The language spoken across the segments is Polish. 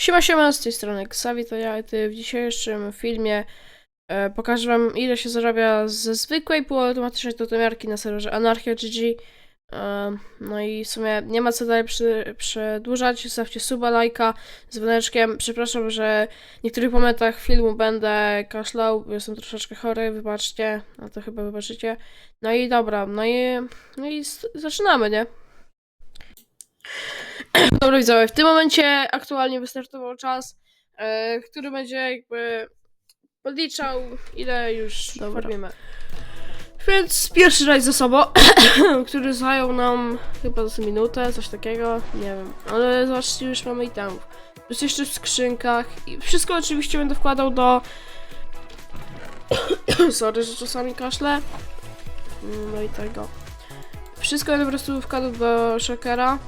Siema, siema, z tej strony Xavi, to ja, ty w dzisiejszym filmie e, pokażę wam ile się zarabia ze zwykłej półautomatycznej totomiarki na serwerze Anarchia GG. E, no i w sumie nie ma co dalej przy, przedłużać, zostawcie suba, lajka z dzwoneczkiem. Przepraszam, że w niektórych momentach filmu będę kaszlał, jestem troszeczkę chory, wybaczcie, a to chyba wybaczycie. No i dobra, no i, no i zaczynamy, nie? Dobra widzowie, w tym momencie aktualnie wystartował czas, e, który będzie jakby podliczał ile już Dobra. robimy. Więc pierwszy rajd za sobą, który zajął nam chyba z minutę, coś takiego, nie wiem. Ale zobaczcie, już mamy itemów. Jest jeszcze w skrzynkach i wszystko oczywiście będę wkładał do... Sorry, że czasami kaszlę. No i tego. Wszystko będę po prostu wkładał do shakera.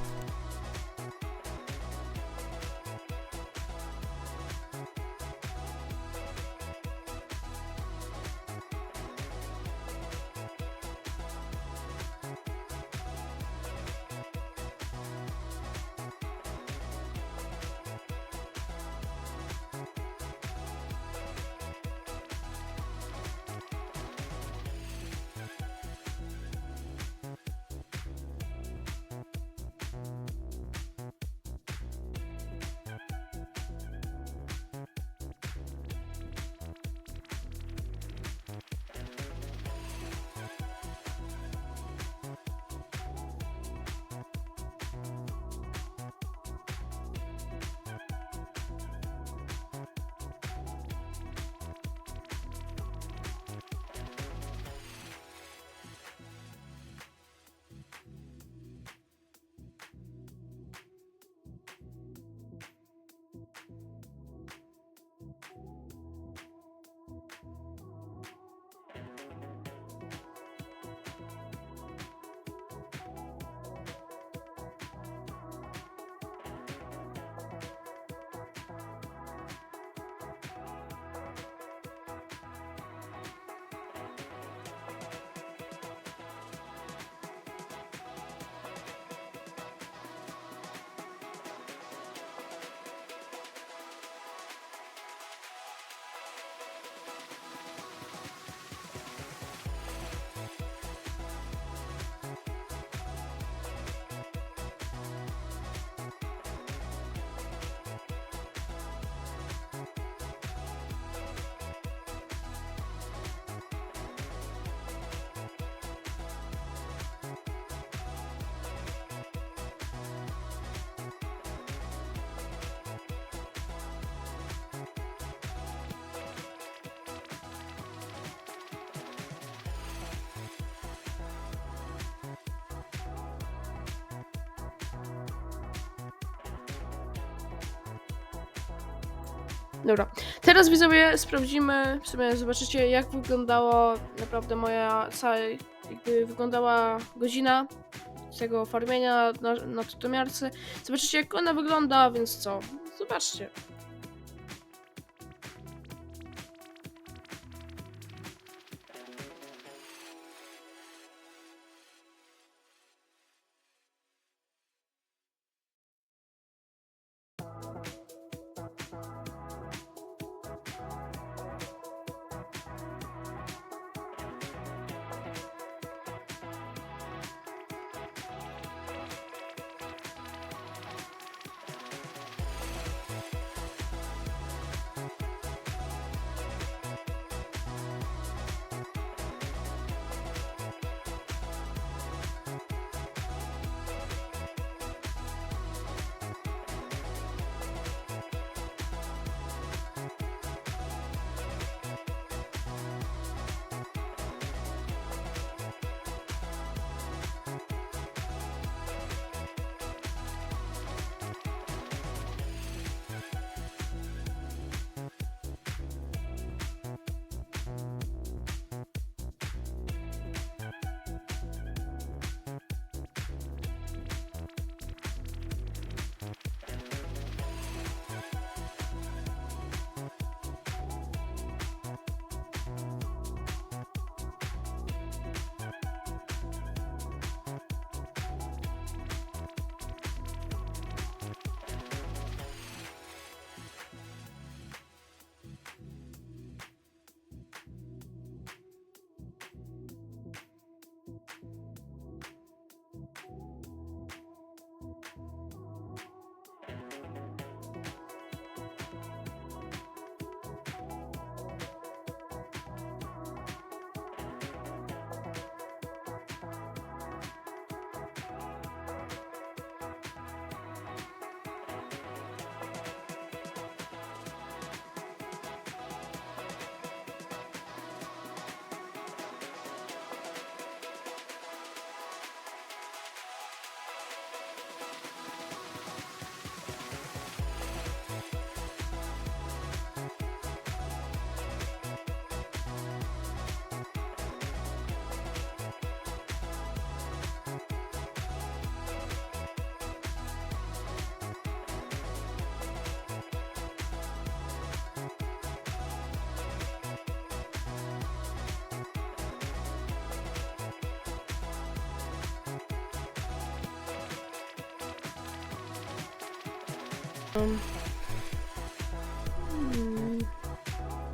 Dobra, teraz widzowie sprawdzimy, w sumie zobaczycie jak wyglądało naprawdę moja cała, jakby wyglądała godzina tego farmienia na, na tutomiarce. Zobaczycie jak ona wygląda, więc co, zobaczcie.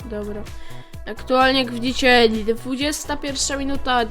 Dobra. Aktualnie, jak widzicie, 21 minuta.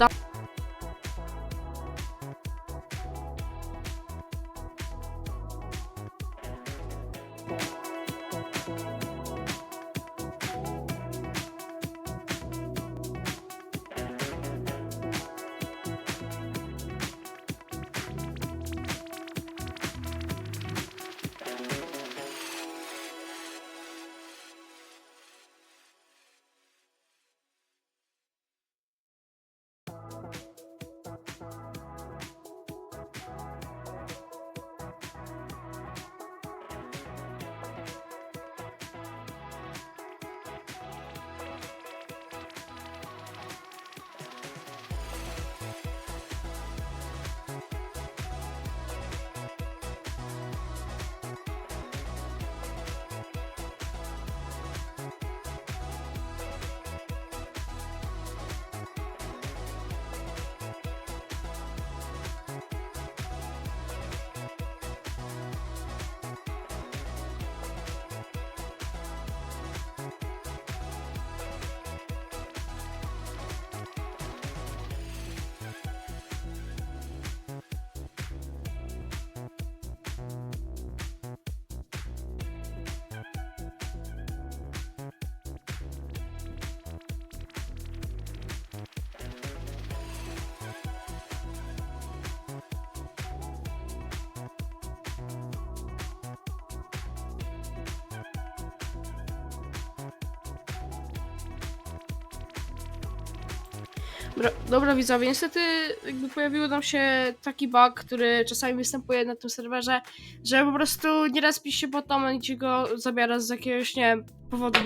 Dobra, dobra widzowie, niestety jakby pojawił nam się taki bug, który czasami występuje na tym serwerze, że po prostu nieraz pisze się potom i ci go zabiera z jakiegoś, nie wiem, powodu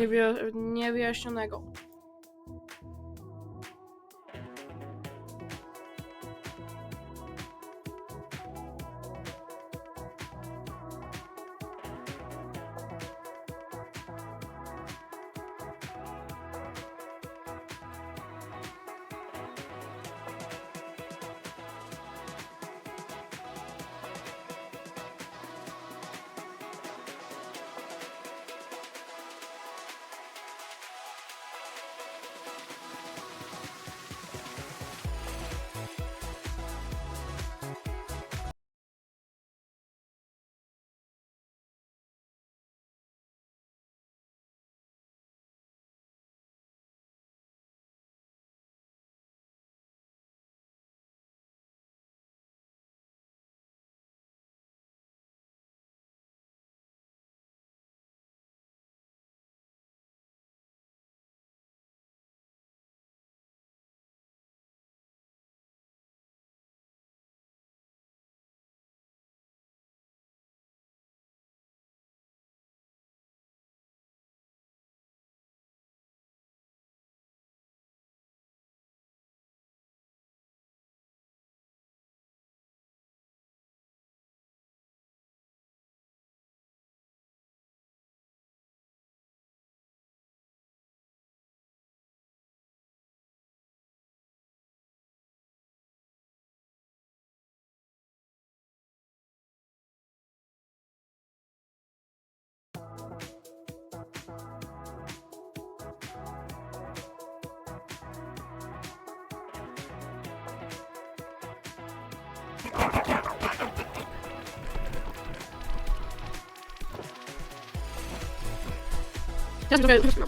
よし、よし、よ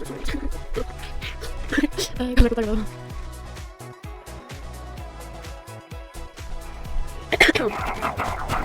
し。あ、こんなことだけど。Oh.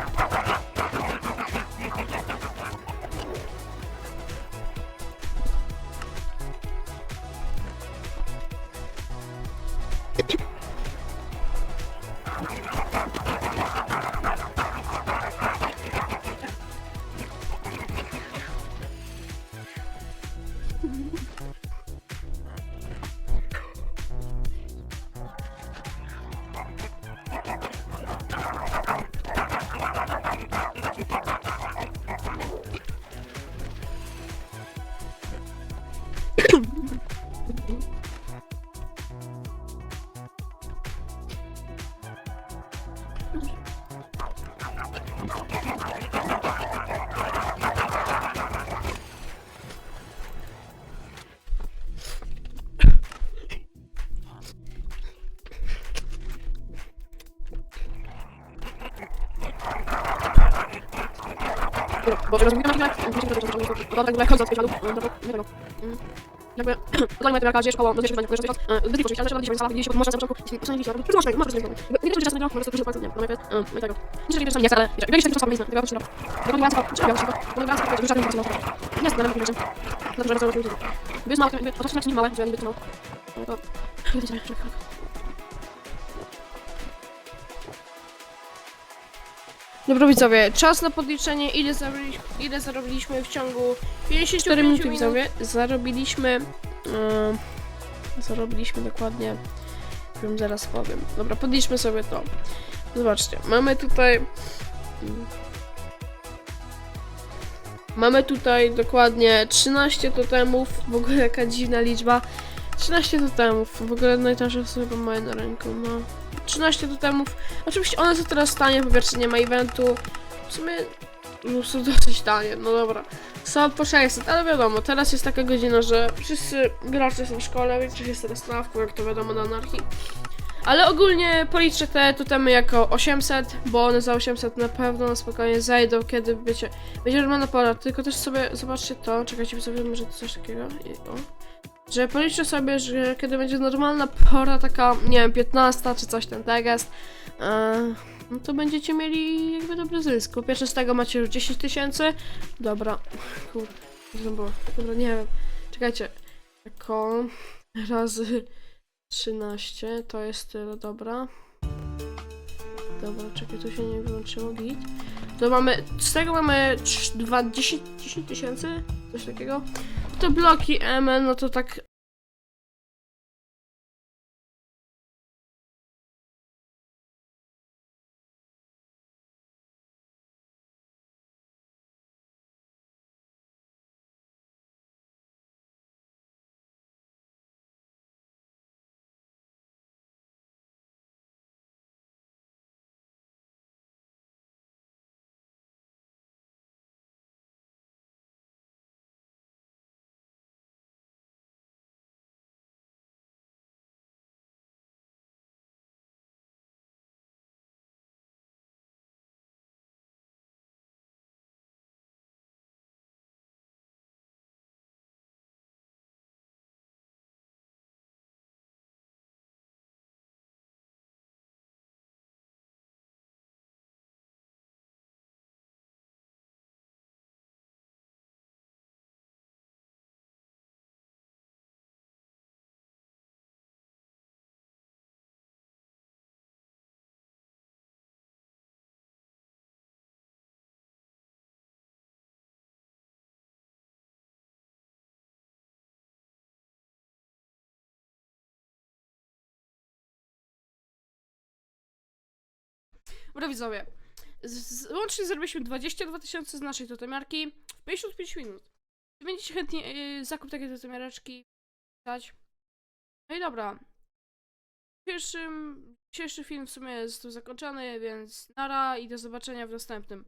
Bo tak jakby chodzę od tych śladów, no, dobra, nie tego. Mm. Jakby, zanim ja gdzie szkoła, do pierwszego zdania, pierwszego zdania, zbyt oczywiście, ale trzeba dzisiaj salach, gdzieś od morza na początku, są jakieś ślady, może może coś Nie wiem, czy czas nie może to dużo palcem, nie, no najpierw, no i tego. Nie, że nie chcę, ale, jeżeli jakieś takie czasami jest, tego trzeba. Tego nie łatwo, trzeba, trzeba, tego nie łatwo, żeby żaden nie Jest, nie wiem, Dobrze, bardzo dobrze. Gdy jest małe, jakby, otoczenie nie małe, że ja nie wytrzymał. No to, wiecie, że Dobra widzowie, czas na podliczenie ile zarobiliśmy, ile zarobiliśmy w ciągu 54 minut widzowie. Zarobiliśmy yy, zarobiliśmy dokładnie wiem zaraz powiem. Dobra, podliczmy sobie to. Zobaczcie, mamy tutaj Mamy tutaj dokładnie 13 totemów, w ogóle jaka dziwna liczba. 13 totemów, w ogóle najtańsze sobie mają na ręku, no. 13 totemów. Oczywiście one są teraz tanie, po pierwsze nie ma eventu. W sumie no, są dosyć tanie, no dobra. Są po 600, ale wiadomo, teraz jest taka godzina, że wszyscy gracze są w szkole, większość jest teraz na jak to wiadomo na anarchii. Ale ogólnie policzę te totemy jako 800, bo one za 800 na pewno na spokojnie zajdą, kiedy wiecie, będzie normalna pora, tylko też sobie zobaczcie to, czekajcie sobie, może coś takiego, i, o. Że policzę sobie, że kiedy będzie normalna pora, taka, nie wiem, 15 czy coś ten tegest, e, no to będziecie mieli jakby dobry zysk. Po pierwsze z tego macie już 10 tysięcy, dobra, kurde, co było, dobra, nie wiem, czekajcie, jako razy 13 to jest tyle, dobra. Dobra, czekaj, tu się nie wyłączyło, git. To mamy, z tego mamy 2, 10 10 tysięcy, coś takiego. To bloki MN, no to tak... Dobra widzowie, z, z, łącznie zrobiliśmy 22 tysiące z naszej totemiarki w 55 minut. Czy będziecie chętnie yy, zakup takiej totemiareczki dać? No i dobra. Dzisiejszym, dzisiejszy film w sumie jest tu zakończony, więc nara i do zobaczenia w następnym.